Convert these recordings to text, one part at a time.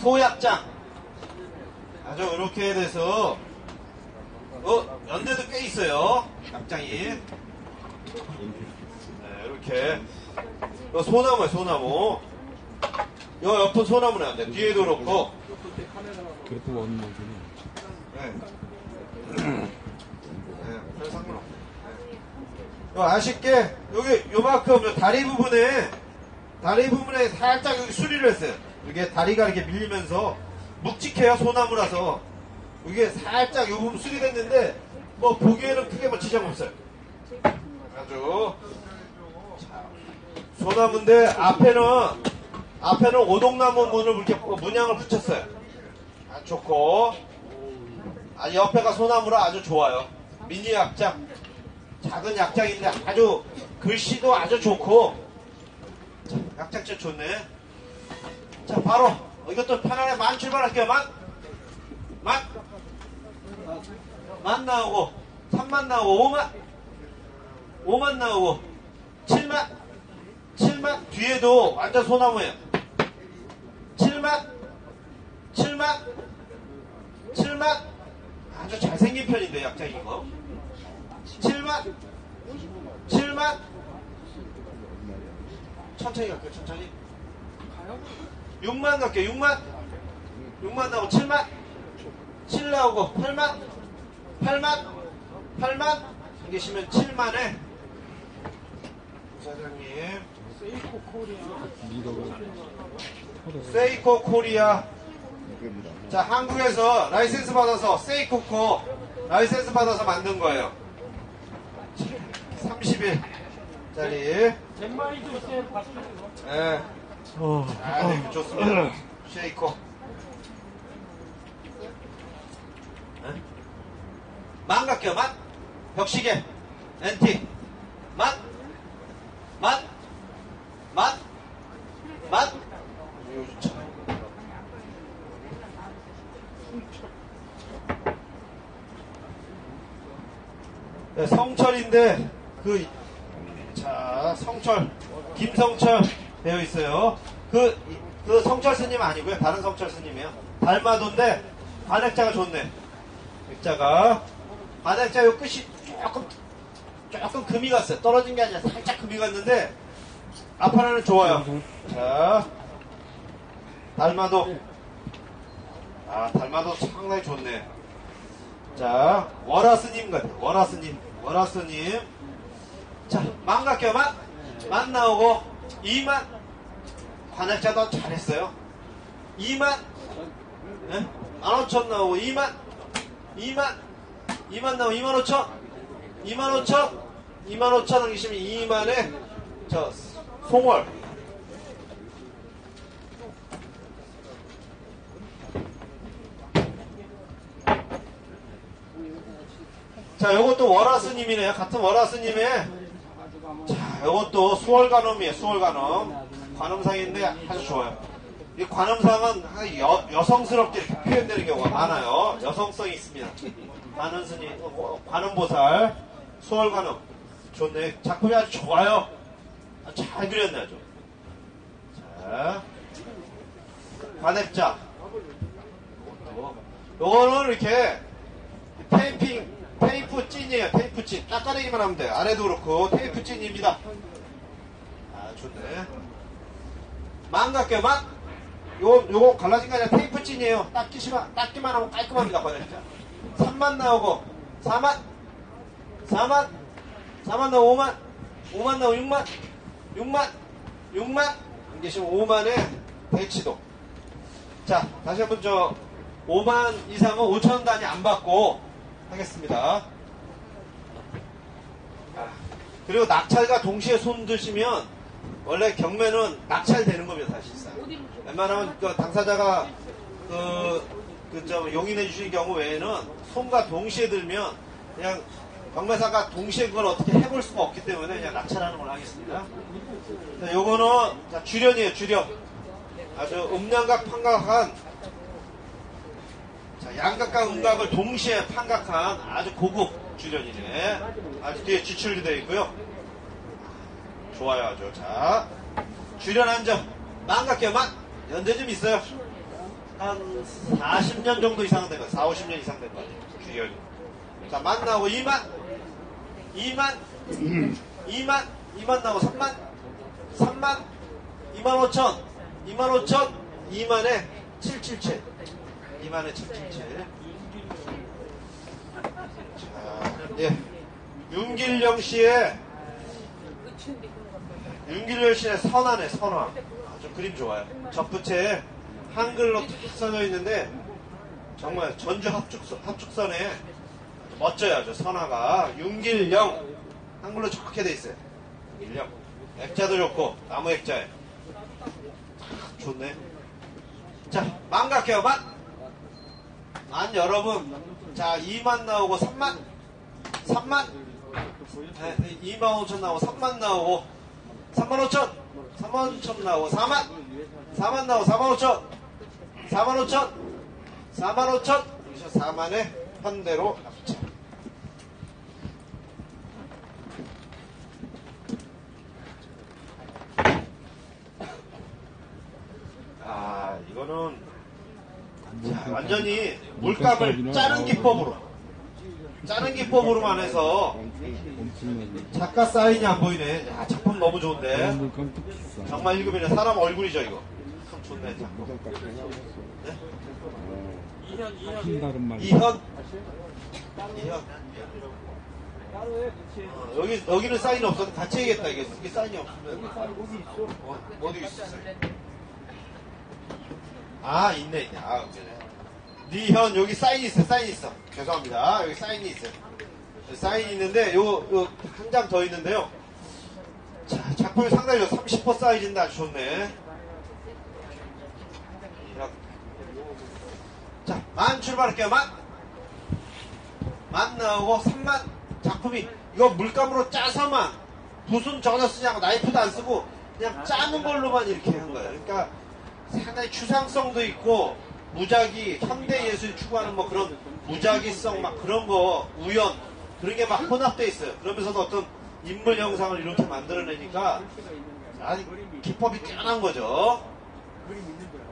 소약장. 아주 이렇게 돼서, 어, 연대도 꽤 있어요. 약장이. 네, 이렇게. 이 소나무야, 소나무. 요 옆은 소나무는 안 돼. 뒤에도 그렇고. 그래도 원모는 네. 네, 별 상관없네. 네. 요 아쉽게, 여기 요만큼 요 다리 부분에, 다리 부분에 살짝 여기 수리를 했어요. 이게 다리가 이렇게 밀리면서 묵직해요, 소나무라서. 이게 살짝 요 부분 수리됐는데, 뭐 보기에는 크게 뭐 지장 없어요. 아주. 자, 소나무인데 앞에는, 앞에는 오동나무 문을 이렇게 문양을 붙였어요. 아, 좋고. 아, 옆에가 소나무라 아주 좋아요. 미니 약장. 작은 약장인데 아주 글씨도 아주 좋고. 자, 약장 진짜 좋네. 자, 바로 어, 이것도 편안하게 만 출발할게요. 만. 만. 만 나오고, 3만 나오고, 5만. 5만 나오고, 7만. 7만. 뒤에도 완전 소나무예요. 7만. 7만. 7만. 아주 잘생긴 편인데, 약장 이거. 7만. 7만. 천천히 갈게요, 천천히. 6만 갈게요, 6만. 6만 나오고, 7만. 7 나오고, 8만. 8만. 8만. 안 계시면 7만에. 부사장님. 리더가 세이코 코리아. 자, 한국에서 라이센스 받아서 세이코코 라이센스 받아서 만든 거예요. 30일 짜리. 젠마이도 있어요, 박 수. 예. 아, 네, 좋습니다. 쉐이코. 예? 만 갈게요, 만. 벽시계. 엔티. 만. 만. 만. 만. 이거 좋죠. 네, 성철인데 그 자, 성철, 김성철 되어 있어요. 그, 그 성철 스님 아니고요. 다른 성철 스님이에요. 달마도인데, 관액자가 좋네. 액자가. 관액자 요 끝이 조금, 조금 금이 갔어요. 떨어진 게 아니라 살짝 금이 갔는데, 앞판에는 좋아요. 자, 달마도. 아, 달마도 상당히 좋네. 자, 월화스님 같아요. 월화스님. 월화스님. 자, 만 갈게요, 만. 만 나오고, 2만. 관액자도 잘했어요. 2만. 네? 15,000 나오고, 2만. 2만. 2만 나오고, 2만 5천. 2만 5천. 2만 5천 남기시면 2만에, 저, 송월. 자, 요것도 월화스님이네요. 같은 월화스님의 자, 이것도 수월관음이에요. 수월관음. 관음상인데 아주 좋아요. 이 관음상은 여, 여성스럽게 표현되는 경우가 많아요. 여성성이 있습니다. 관음스님, 어, 관음보살, 수월관음. 좋네. 작품이 아주 좋아요. 아, 잘 그렸네, 아주. 자, 관앱자. 요거는 이렇게 테이핑, 테이프 찐이에요. 테이프 찐. 닦아내기만 하면 돼요. 아래도 그렇고 테이프 찐입니다. 아 좋네. 만 갈게요. 만. 요거 요거 갈라진 게 아니라 테이프 찐이에요. 닦기시만 닦기만 하면 깔끔합니다. 관액자. 3만 나오고 4만 4만 4만 나오고 5만 5만 나오고 6만 6만 6만 안 계시면 5만에 대치도. 자 다시 한번 저 5만 이상은 5천 단위 안 받고 하겠습니다. 아, 그리고 낙찰과 동시에 손 드시면 원래 경매는 낙찰되는 겁니다 사실상. 웬만하면 그 당사자가 그 그좀 용인해 주시는 경우 외에는 손과 동시에 들면 그냥 경매사가 동시에 그걸 어떻게 해볼 수가 없기 때문에 그냥 낙찰하는 걸로 하겠습니다. 자, 요거는 자, 주련이에요 주련. 아주 음양각 판각한 자, 양각과 음각을 동시에 판각한 아주 고급 주련이네. 아주 뒤에 지출도 되어 있고요. 좋아요, 아주. 자, 주련 한 점. 만 갈게요, 만. 연대 좀 있어요. 한 40년 정도 이상 된 거, 4, 50년 이상 된 거 같아요. 주연이. 자, 만 나오고 2만, 2만, 2만, 2만 나오고 3만, 3만, 2만 5천, 2만 5천, 2만에 777. 2만에 777. 자, 예. 윤길영 씨의 윤길열 씨의 선화네, 선화. 그림 좋아요. 접부채에 한글로 탁 써져 있는데, 정말 전주 합축선, 합축선에 멋져요, 아주 선화가. 윤길영. 한글로 좋게 돼 있어요. 윤길영. 액자도 좋고, 나무 액자에. 참 좋네. 자, 만 갈게요, 만. 만 여러분. 자, 2만 나오고 3만. 3만. 네, 2만 5천 나오고 3만 나오고 3만 5천 3만 5천 나오고 4만 4만 나오고 4만 5천. 4만 5천 4만 5천. 여기서 4만에 현대로 합쳐 아 이거는 자, 완전히 물감을 짜는 기법으로 짜는 기법으로만 해서. 작가 사인이 안 보이네. 야, 작품 너무 좋은데. 정말 읽으면 사람 얼굴이죠, 이거. 참 좋네, 작품. 네? 한 다른 말. 이현. 이현. 어, 여기, 여기는 사인이 없어도 같이 해야겠다, 이게. 이게 사인이 없으면. 어, 어디 있어, 사인? 아, 있네, 있네. 아, 그래. 니현, 여기 사인이 있어, 사인이 있어. 죄송합니다. 여기 사인이 있어요. 사인이 있는데, 요, 요, 한 장 더 있는데요. 자, 작품이 상당히 30% 사이즈인데 아주 좋네. 이렇게. 자, 만 출발할게요, 만. 만 나오고, 3만. 작품이, 이거 물감으로 짜서만, 붓은 전혀 쓰지 않고, 나이프도 안 쓰고, 그냥 짜는 걸로만 이렇게 한 거예요. 그러니까, 상당히 추상성도 있고, 무작위, 현대 예술 추구하는 뭐 그런 무작위성 막 그런 거, 우연, 그런 게 막 혼합돼 있어요. 그러면서도 어떤 인물 형상을 이렇게 만들어내니까, 아주 기법이 뛰어난 거죠.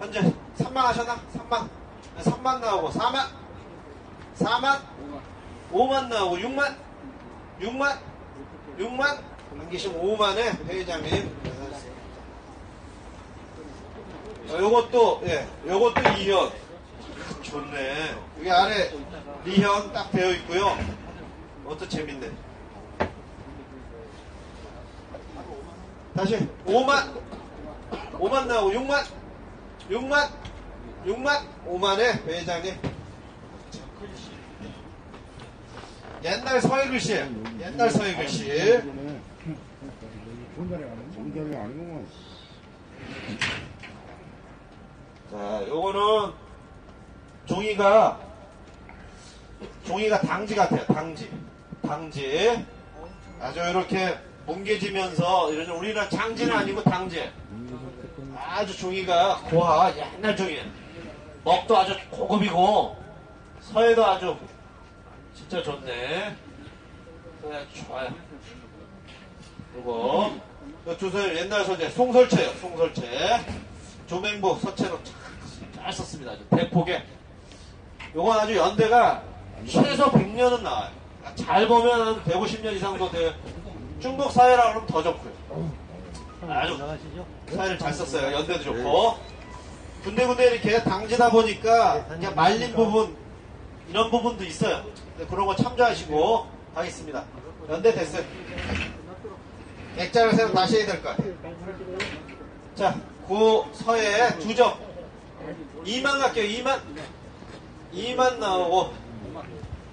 현재 3만 하셨나? 3만. 3만 나오고 4만. 4만. 5만 나오고 6만. 6만. 6만. 남기시면 5만에 회장님. 어, 요것도, 예, 요것도 2현. 좋네. 여기 아래 리현 딱 되어 있고요. 이것도 재밌네. 다시 5만. 5만 나오고 6만. 6만. 6만. 5만에 회장님. 옛날 서예 글씨. 옛날 서예 글씨. 정답이 아니구만. 자, 요거는 종이가 종이가 당지 같아요. 당지. 당지. 아주 이렇게 뭉개지면서 이런 우리나라 장지는 아니고 당지. 아주 종이가 고와 옛날 종이에요. 먹도 아주 고급이고 서해도 아주 진짜 좋네. 서해 좋아요. 요거 요 주소요 옛날 소재 송설체요. 송설체. 조맹부 서체로 잘 썼습니다. 아주 대폭에. 요건 아주 연대가 최소 100년은 나와요. 잘 보면 한 150년 이상도 돼요. 중국 사회라 그러면 더 좋고요. 아주 사회를 잘 썼어요. 연대도 좋고. 군데군데 이렇게 당지다 보니까 그냥 말린 부분, 이런 부분도 있어요. 근데 그런 거 참조하시고 하겠습니다. 연대 됐어요. 액자를 새로 다시 해야 될 것 같아요. 자, 고 서에 두 점. 2만 갈게요. 2만. 2만 나오고,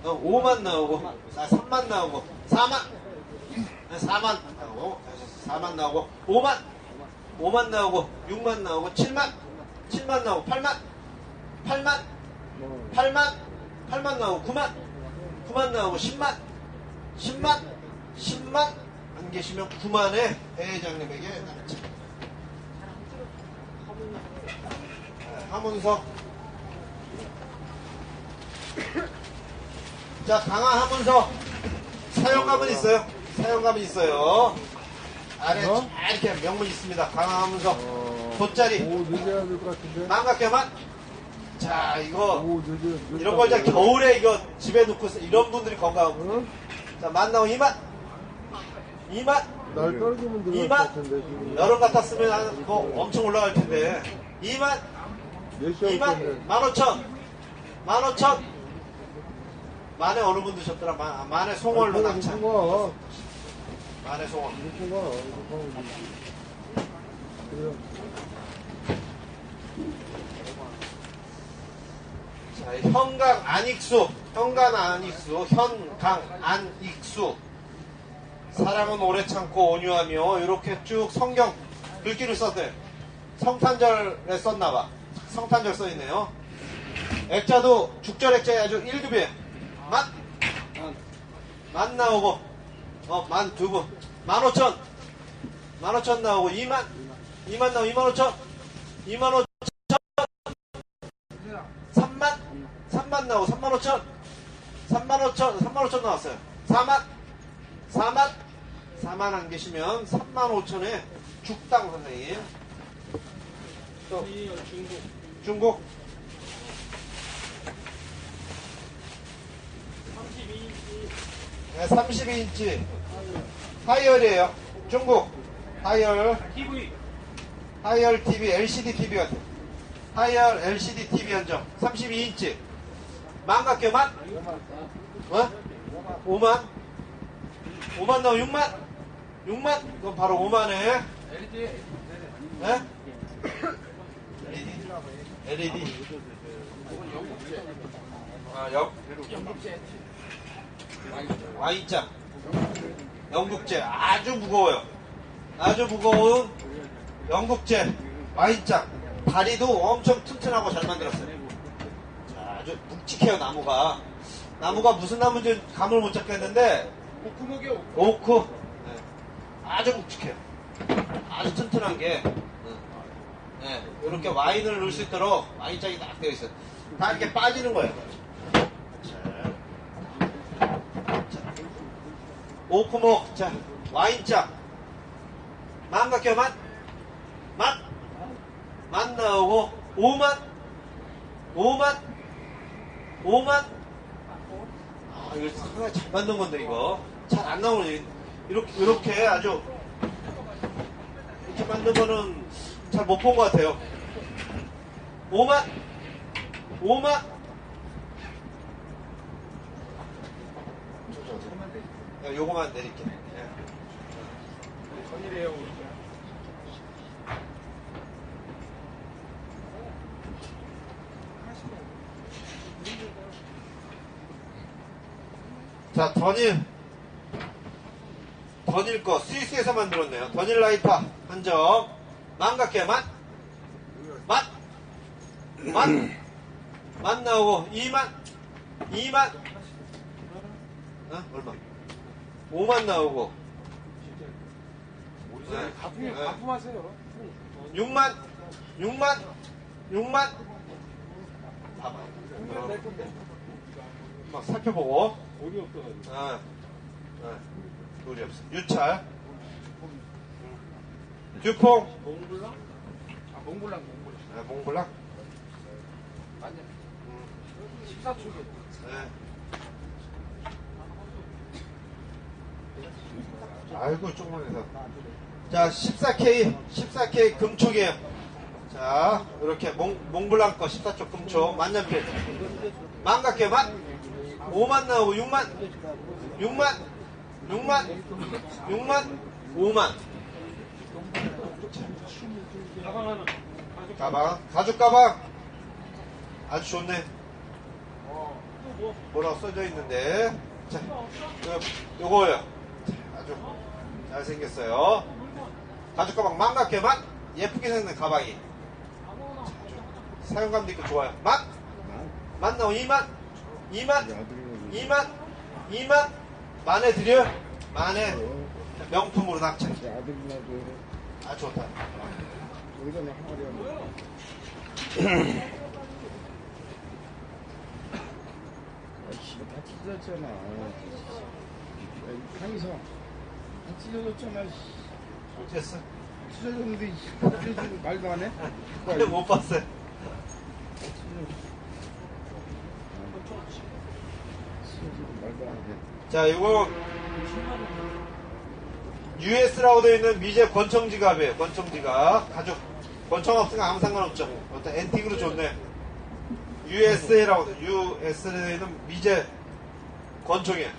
어, 5만 나오고, 아, 3만 나오고, 4만. 4만 나오고, 4만 나오고, 5만. 5만 나오고, 6만 나오고, 7만. 7만 나오고, 8만. 8만. 8만. 8만 나오고, 9만. 9만 나오고, 10만. 10만. 10만. 안 계시면 9만에 회장님에게 남자. 하문석. 자, 강화 하문석. 사용감은 있어요. 사용감이 있어요. 아래 잘 이렇게 명문 있습니다. 강화 하문석. 돗자리. 오, 늦어야 될 것 같은데. 만 갈게요, 만. 자, 이거, 오, 저, 이런 거 이제 겨울에 이거 집에 놓고 쓰- 이런 분들이 건강한 분. 자, 맛 나오 2만. 2만. 날 떨어지면 들어갈 것 이만? 여름 같았으면 한, 뭐 엄청 올라갈 텐데. 2만. 몇 시간 2만. 건데. 15,000. 15,000. 만에 어느 분 드셨더라? 만, 만에 송월로. 거. 만에 송월. 그래. 자, 현강 안익수, 현강 안익수, 현강 안익수. 사랑은 오래 참고 온유하며 이렇게 쭉 성경 글귀를 썼대. 성탄절에 썼나봐. 성탄절 써있네요. 액자도 죽절 액자에 아주 1급이에요. 만, 만 나오고, 어, 만 두 분. 만 오천, 만 오천 나오고, 2만, 2만 나오고, 2만 오천, 2만 오천, 3만, 3만 나오고 3만 5천, 3만 5천, 3만 5천 나왔어요. 4만, 4만, 4만 안 계시면 3만 5천에 죽당 선생님. 또 중국, 중국. 32인치. 네, 32인치. 하이얼이에요. 중국. 하이얼. TV. 하이얼 TV, LCD TV 같은. 하이얼 LCD TV 한정. 32인치. 망각교만? 어? 5만? 5만 나오 6만? 6만? 그럼 바로 5만에. LED. 네? LED. 아, 영, 와인잔. 영국제. 아주 무거워요. 아주 무거운 영국제 와인잔. 다리도 엄청 튼튼하고 잘 만들었어요. 자, 아주 묵직해요, 나무가. 나무가 무슨 나무인지 감을 못 잡겠는데, 오크목이 오크. 오크. 네. 아주 묵직해요. 아주 튼튼한 게. 네. 이렇게 와인을 넣을 수 있도록 와인장이 딱 되어 있어요. 다 이렇게 빠지는 거예요. 오크목, 자, 와인장. 망각겨 맛? 맛? 맛 나오고, 5만? 5만? 5만? 아, 이거 상당히 잘 만든 건데, 이거. 잘 안 나오네. 이렇게, 이렇게 아주, 이렇게 만든 거는 잘 못 본 것 같아요. 5만? 5만? 야, 요거만 내릴게. 예. 전이래요. 자, 던일. 던일 거, 스위스에서 만들었네요. 던일 라이파, 한 점. 망각해, 맛? 맛? 맛? 맛 나오고, 2만? 2만? 어? 얼마? 5만 나오고. 네. 가품, 네. 가품하세요. 6만? 6만? 6만? 봐봐. 막 살펴보고. 돈이 없어가지고. 아, 아, 우리 없어. 유찰. 듀퐁. 몽블랑? 아, 몽블랑, 몽블랑. 아, 몽블랑. 맞냐? 음, 14초게. 네. 아이고, 조금만 해서. 자, 14K, 14K 금촉이에요. 자, 이렇게 몽, 몽블랑 거 14쪽 금촉, 만년필. 망각해, 만? 5만 나오고 6만? 6만? 6만? 6만? 5만. 가방 하나. 가방, 가죽 가방. 아주 좋네. 뭐라고 써져 있는데. 자, 요, 요거요. 자, 아주 잘생겼어요. 가죽 가방 망각해만 예쁘게 생긴 가방이. 사용감도 있고 좋아요. 만? 만 나오 2만? 2만? 2만? 2만? 만에 드려? 만에 명품으로 낙찰. 아 좋다. 이거는 어려 아, 다 찢어졌잖아. 아, 강희성 다 찢어졌잖아. 못했어. 찢어졌는데 찢어지고 말도 안 해? 근데 못 봤어요. 자 이거 US라고 되어 있는 미제 권총 지갑이에요. 권총 지갑. 가죽. 권총 없으면 아무 상관없죠. 어떤 앤틱으로 좋네. USA라고 돼. US에 되어 있는 미제 권총이에요.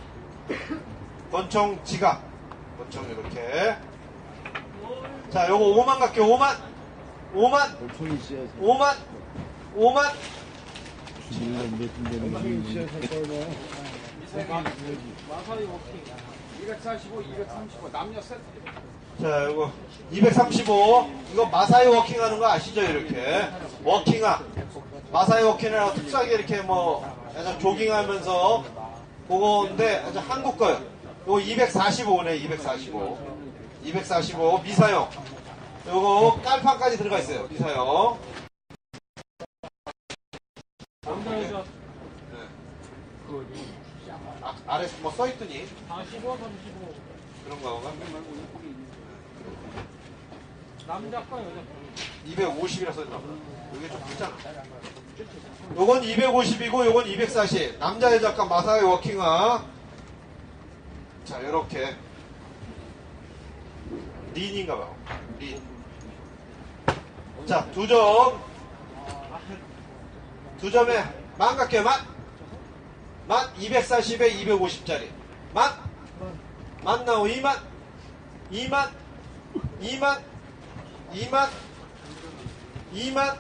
권총 지갑. 권총 이렇게. 자, 요거 5만 갈게요. 5만. 5만. 손이 씌어서 5만. 5만. 손이 씌어서 떨어. 마사이 워킹 245, 235 남녀 세트. 자, 이거 235. 이거 마사이 워킹 하는 거 아시죠? 이렇게. 워킹아. 마사이 워킹이라고 특수하게 이렇게 뭐, 약간 조깅하면서 그거인데, 한국 거요. 이거 245네, 245. 245. 미사용. 요거 깔판까지 들어가 있어요. 미사용. 남자 여자 아, 아래 뭐 써있더니. 45, 35. 그런 거가. 남자 거 여자 거. 250이라 써있나 봐. 이게 좀 크잖아. 요건 250이고 요건 240. 남자 여자 값 마사의 워킹화. 자, 요렇게. 린인가 봐. 린. 자, 두 점. 두 점에 만 갈게요, 만. 만 240에 250짜리. 만. 만 나오 2만. 2만. 2만. 2만. 2만.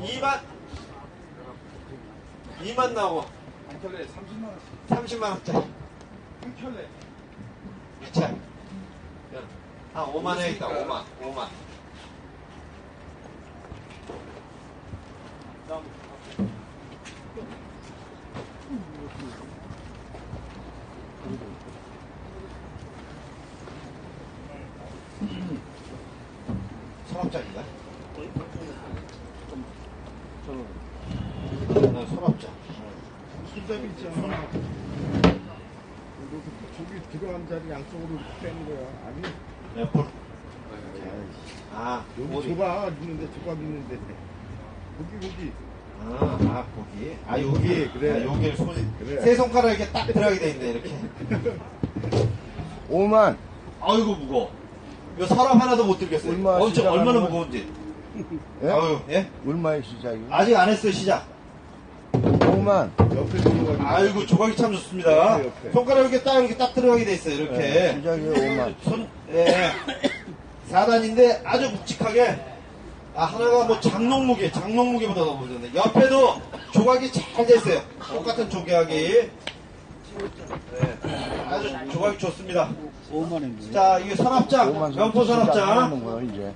2만. 2만 나오고 한 켤레 30만 원씩. 30만원짜리. 한 켤레. 미쳐. 한 5만에 있다, 5만. 5만. 서랍장인가? 네, 서랍장. 수잡 있잖아. 저기 들어간 자리 양쪽으로 빼는 거야. 아니, 네, 볼. 아이씨. 아, 여기? 좁아 있는데 조각 있는데. 거기 거기. 아, 아, 거기. 아, 여기. 그래. 아, 여기 손이. 그래. 세 손가락 이렇게 딱 들어가게 돼 있네, 이렇게. 5만. 아이고, 무거워. 이거 서랍 하나도 못 들겠어요. 얼마 엄청, 시작하는 얼마나 거야? 무거운지. 예? 아유, 예? 얼마의 시작이요? 아직 안 했어요, 시작. 5만. 옆에 들어가. 아이고, 조각이 참 좋습니다. 옆에, 옆에. 손가락 이렇게 딱, 이렇게 딱 들어가게 돼 있어요, 이렇게. 시작이 5만. 손, 예. 4단인데 아주 묵직하게. 아, 하나가 뭐 장롱무게, 장롱무게보다 더 무거운데. 옆에도 조각이 잘돼 있어요. 똑같은 조각이. 네. 아주 조각이 좋습니다. 5만 원. 자, 이게 서랍장, 5만 면포 서랍장. 하는 거야 이제.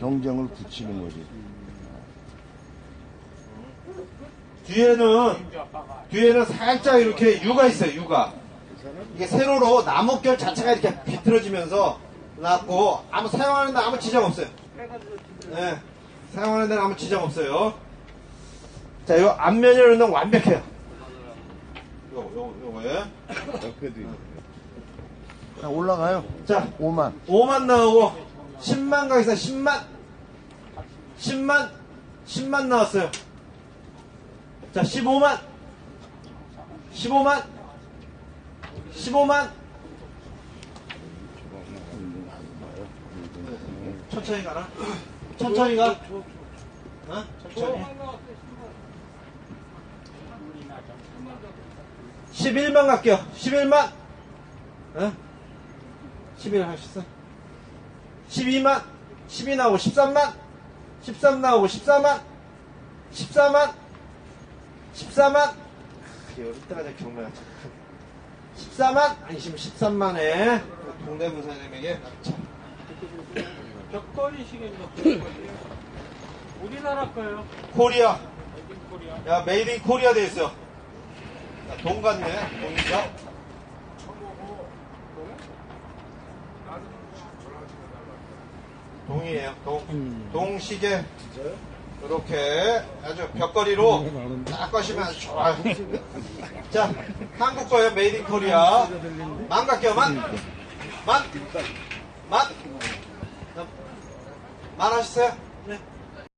경쟁을 붙이는 거지. 뒤에는, 뒤에는 살짝 이렇게 유가 있어요, 유가. 이게 세로로 나뭇결 자체가 이렇게 비틀어지면서 나왔고, 아무 사용하는 데 아무 지장 없어요. 네. 사용하는 데는 아무 지장 없어요. 자, 요 앞면에는 완벽해요. 요거, 요거, 요거에. 옆에도 있고. 자, 올라가요. 자, 5만. 5만 나오고 10만 가겠어 10만 10만 10만 나왔어요 자 15만 15만 15만 천천히 가나? 천천히 가? 어? 천천히 11만 갈게요 11만 어? 11할수 있어? 12만, 12 나오고 13만, 13 나오고 14만, 14만, 14만, 여기 때까지 경매가 14만, 아니시면 13만에 동대문 사장님에게 벽걸이 시계인가? 우리나라 거예요. 코리아, 메이드 코리아. 야 메이드 인 코리아 돼 있어. 야, 돈 같네, 돈이죠? 동이에요, 동. 동시계. 이렇게 아주 벽걸이로 딱 거시면 아주 좋아요. 자, 한국 거예요, 메이드 인 코리아. 만 갈게요, 만. 만. 만. 만 하셨어요? 네.